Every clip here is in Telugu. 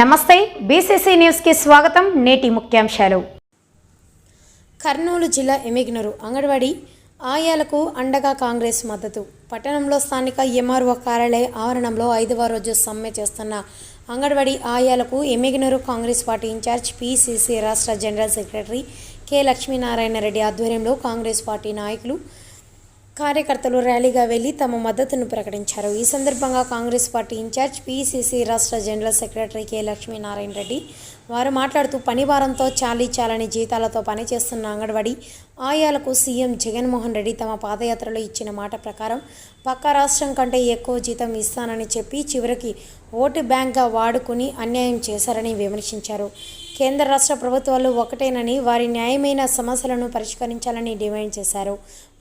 నమస్తే బీసీసీ న్యూస్కి స్వాగతం నేటి ముఖ్యాంశాలు. కర్నూలు జిల్లా ఎమిగ్నరు అంగన్వాడీ ఆయాలకు అండగా కాంగ్రెస్ మద్దతు. పట్టణంలో స్థానిక ఎంఆర్ఓ కార్యాలయ ఆవరణంలో ఐదవ రోజు సమ్మె చేస్తున్న anganwadi ఆయాలకు Emmiganur Congress party in charge PCC రాష్ట్ర general secretary K Lakshminarayana Reddy ఆధ్వర్యంలో కాంగ్రెస్ పార్టీ నాయకులు కార్యకర్తలు ర్యాలీగా వెళ్ళి తమ మద్దతును ప్రకటించారు. ఈ సందర్భంగా Congress party in charge PCC రాష్ట్ర general secretary K Lakshminarayana Reddy వారు మాట్లాడుతూ పనివారంతో చాలీ చాలని జీతాలతో పనిచేస్తున్న అంగన్వాడీ ఆయాలకు సీఎం జగన్మోహన్ రెడ్డి తమ పాదయాత్రలో ఇచ్చిన మాట ప్రకారం పక్క రాష్ట్రం కంటే ఎక్కువ జీతం ఇస్తానని చెప్పి చివరికి ఓటు బ్యాంక్గా వాడుకుని అన్యాయం చేశారని విమర్శించారు. కేంద్ర రాష్ట్ర ప్రభుత్వాలు ఒకటేనని వారి న్యాయమైన సమస్యలను పరిష్కరించాలని డిమాండ్ చేశారు.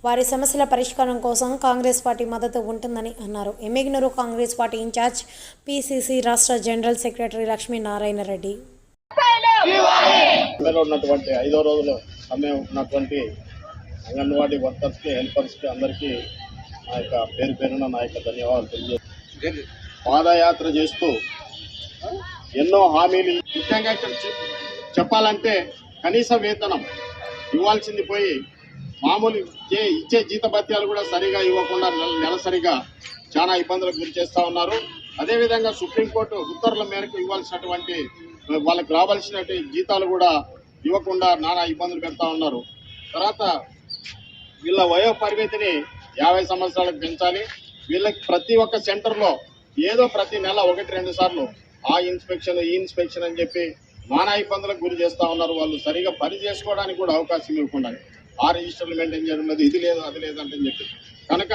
వారి సమస్యల పరిష్కారం కోసం కాంగ్రెస్ పార్టీ మద్దతు ఉంటుందని అన్నారు. Emmiganur Congress party in charge PCC రాష్ట్ర జనరల్ సెక్రటరీ లక్ష్మీనారాయణ రెడ్డి. ఉన్నటువంటి ఐదో రోజులు సమయం ఉన్నటువంటి అంగన్వాడీ వర్కర్స్కి హెల్పర్స్కి అందరికీ నా యొక్క పేరు పేరున నా యొక్క ధన్యవాదాలు తెలియజేస్తాను పాదయాత్ర చేస్తూ ఎన్నో హామీలు ముఖ్యంగా చెప్పాలంటే కనీస వేతనం ఇవ్వాల్సింది పోయి మామూలు ఇచ్చే ఇచ్చే జీతభత్యాలు కూడా సరిగా ఇవ్వకుండా నెల- నెలసరిగా చాలా ఇబ్బందులకు గురి చేస్తూ ఉన్నారు. అదేవిధంగా సుప్రీంకోర్టు ఉత్తర్వుల మేరకు ఇవ్వాల్సినటువంటి వాళ్ళకి రావాల్సినటువంటి జీతాలు కూడా ఇవ్వకుండా నానా ఇబ్బందులు పెడతా ఉన్నారు. తర్వాత వీళ్ళ వయో పరిమితిని యాభై సంవత్సరాలకు పెంచాలి. వీళ్ళకి ప్రతి ఒక్క సెంటర్లో ఏదో ప్రతి నెల ఒకటి రెండు సార్లు ఆ ఇన్స్పెక్షన్ ఈ ఇన్స్పెక్షన్ అని చెప్పి నానా ఇబ్బందులకు గురి చేస్తూ ఉన్నారు. వాళ్ళు సరిగా పని చేసుకోవడానికి కూడా అవకాశం ఇవ్వకుండా. ఆ రిజిస్టర్లు మెయింటైన్ చేయడం లేదు ఇది లేదు అది లేదు అంటే చెప్పి. కనుక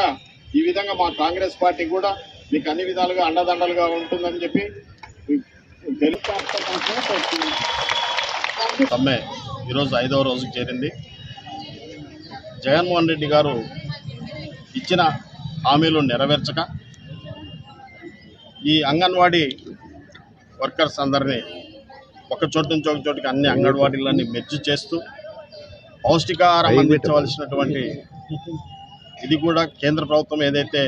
ఈ విధంగా మా కాంగ్రెస్ పార్టీ కూడా మీకు అన్ని విధాలుగా అండదండలుగా ఉంటుందని చెప్పి సమ్మె ఈరోజు ఐదవ రోజుకి చేరింది. జగన్మోహన్ రెడ్డి గారు ఇచ్చిన హామీలు నెరవేర్చక ఈ అంగన్వాడీ వర్కర్స్ అందరినీ ఒక చోటు నుంచి ఒక చోటుకి అన్ని అంగన్వాడీలన్నీ మెర్చి చేస్తూ పౌష్టికాహారం అందించవలసినటువంటి ఇది కూడా కేంద్ర ప్రభుత్వం ఏదైతే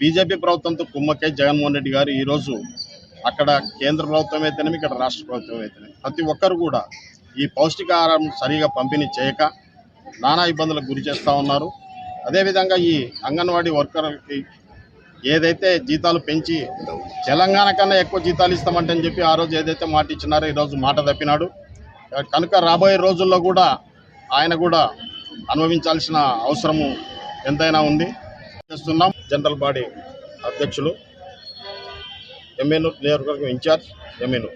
బీజేపీ ప్రభుత్వంతో కుమ్మక్కై జగన్మోహన్ రెడ్డి గారు ఈరోజు అక్కడ కేంద్ర ప్రభుత్వం అయితేనేమి ఇక్కడ రాష్ట్ర ప్రభుత్వం అయితేనేమి. ప్రతి ఒక్కరు కూడా ఈ పౌష్టికాహారం సరిగా పంపిణీ చేయక నానా ఇబ్బందులకు గురి చేస్తూ ఉన్నారు. అదేవిధంగా ఈ అంగన్వాడీ వర్కర్లకి ఏదైతే జీతాలు పెంచి తెలంగాణ కన్నా ఎక్కువ జీతాలు ఇస్తామంటే అని చెప్పి ఆ రోజు ఏదైతే మాట ఇచ్చినారో ఈరోజు మాట తప్పినాడు. కనుక రాబోయే రోజుల్లో కూడా ఆయన కూడా అనుభవించాల్సిన అవసరము ఎంతైనా ఉంది. చేస్తున్నాం. జనరల్ బాడీ అధ్యక్షులు ఎమ్మెన్యూ నియోజకవర్గం ఇన్ఛార్జ్ ఎమ్మెన్యూ